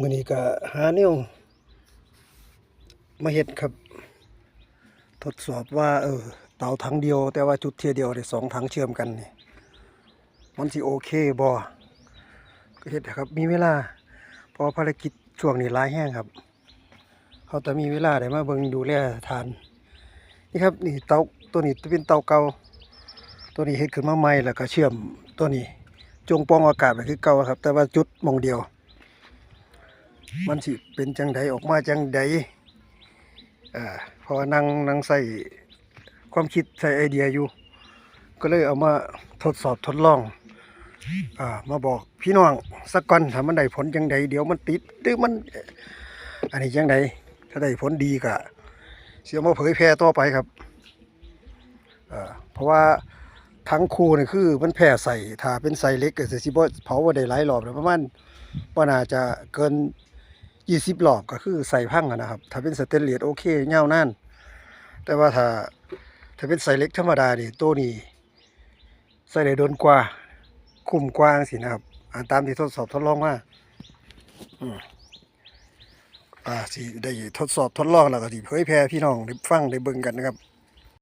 มื้อนี้ก็หาแนิ้วมาเฮ็ดครับ ทดสอบว่า เออเตาถังเดียว แต่ว่าจุดเทียเดียวได้สองถังเชื่อมกันนี่มันสิโอเคบ่ก็เฮ็ดนะครับ มีเวลาพราะภารกิจช่วงนี้หลายแห้งครับ เขาแต่มีเวลาได้มาเบิ่งดูแลทาน นี่ครับนี่เตาตัวนี้เป็นเตาเก่าตัวนี้เฮ็ดขึ้นมาใหม่แล้วก็เชื่อมตัวนี้จงปองอากาศไปคือเก่าครับ แต่ว่าจุดมองเดียว มันสิเป็นจังใดออกมาจังใดอ่าพอนั่งนั่งใส่ความคิดใส่ไอเดียอยู่ ก็เลยเอามาทดสอบทดลองอ่ามาบอกพี่น้องสักก่อนถ้ามันได้ผลจังใดเดี๋ยวมันติดหรือมัน อันนี้จังใดถ้าได้ผลดีก็เสียมาเผยแพร่ต่อไปครับอ่าเพราะว่าทั้งคู่นี่คือมันแพร่ใส่ถ้าเป็นใส่เล็กก็สิสิบเผาบ่าได้หลายรอบแล้วประมาณบ่น่าจะเกิน 20รอบก็คือใส่พังอะนะครับ ถ้าเป็นสเตนเลสโอเคยาวนานแต่ว่าถ้าถ้าเป็นใส่เล็กธรรมดานี่ตัวนี้ใส่ได้โดนกว่า คุ้มกว้าสินะครับอ่าตามที่ทดสอบทดลองว่าอืมอ่าสิได้ทดสอบทดลองแล้วก็สิเผยแพร่พี่น้องได้ฟังได้เบิ่งกันนะครับ